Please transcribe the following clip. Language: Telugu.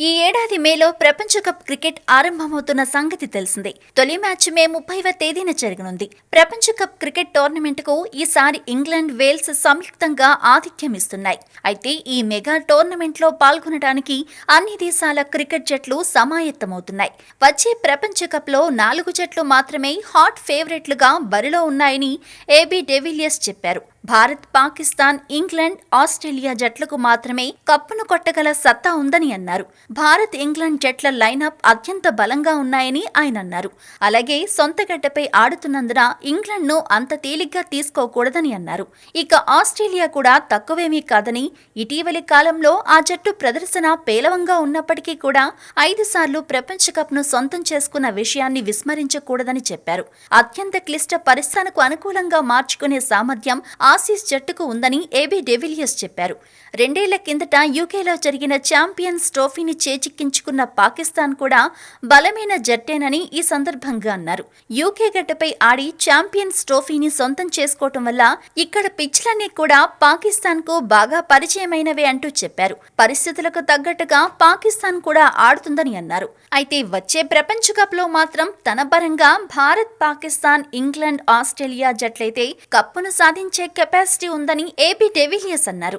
ఈ ఏడాది మేలో ప్రపంచ కప్ క్రికెట్ ఆరంభమవుతున్న సంగతి తెలిసిందే. తొలి మ్యాచ్ మే ముప్పైవ తేదీన జరగనుంది. ప్రపంచ కప్ క్రికెట్ టోర్నమెంట్కు ఈసారి ఇంగ్లాండ్ వేల్స్ సంయుక్తంగా ఆతిథ్యం ఇస్తున్నాయి అయితే ఈ మెగా టోర్నమెంట్లో పాల్గొనడానికి అన్ని దేశాల క్రికెట్ జట్లు సమాయత్తమవుతున్నాయి. వచ్చే ప్రపంచ కప్లో నాలుగు జట్లు మాత్రమే హాట్ ఫేవరెట్లుగా బరిలో ఉన్నాయని ఏబీ డెవిలియర్స్ చెప్పారు. భారత్ పాకిస్తాన్ ఇంగ్లాండ్ ఆస్ట్రేలియా జట్లకు మాత్రమే కప్పును కొట్టగల సత్తా ఉందని అన్నారు. భారత్ ఇంగ్లాండ్ జట్ల లైనప్ అత్యంత బలంగా ఉన్నాయని ఆయన అన్నారు. అలాగే సొంత గడ్డపై ఆడుతున్నందున ఇంగ్లాండ్ను అంత తేలిగ్గా తీసుకోకూడదని అన్నారు. ఇక ఆస్ట్రేలియా కూడా తక్కువేమీ కాదని ఇటీవలి కాలంలో ఆ జట్టు ప్రదర్శన పేలవంగా ఉన్నప్పటికీ కూడా ఐదు సార్లు ప్రపంచ కప్ను సొంతం చేసుకున్న విషయాన్ని విస్మరించకూడదని చెప్పారు. అత్యంత క్లిష్ట పరిస్థితులకు అనుకూలంగా మార్చుకునే సామర్థ్యం ఆసీస్ జట్టుకు ఉందని ఏబీ డెవిలియర్స్ చెప్పారు. రెండేళ్ళ కిందట యూకేలో జరిగిన ఛాంపియన్స్ ట్రోఫీని చేజిక్కించుకున్న పాకిస్తాన్ కూడా బలమైన జట్టేనని ఈ సందర్భంగా అన్నారు. యూకే గడ్డపై ఆడి ఛాంపియన్స్ ట్రోఫీని సొంతం చేసుకోవటం వల్ల ఇక్కడ పిచ్లన్నీ కూడా పాకిస్తాన్కు బాగా పరిచయమైనవే అంటూ చెప్పారు. పరిస్థితులకు తగ్గట్టుగా పాకిస్తాన్ కూడా ఆడుతుందని అన్నారు. అయితే వచ్చే ప్రపంచ కప్లో మాత్రం తన పరంగా భారత్ పాకిస్తాన్ ఇంగ్లాండ్ ఆస్ట్రేలియా జట్లయితే కప్పును సాధించే కెపాసిటీ ఉందని ఏపీ డెవిలియర్స్ అన్నారు.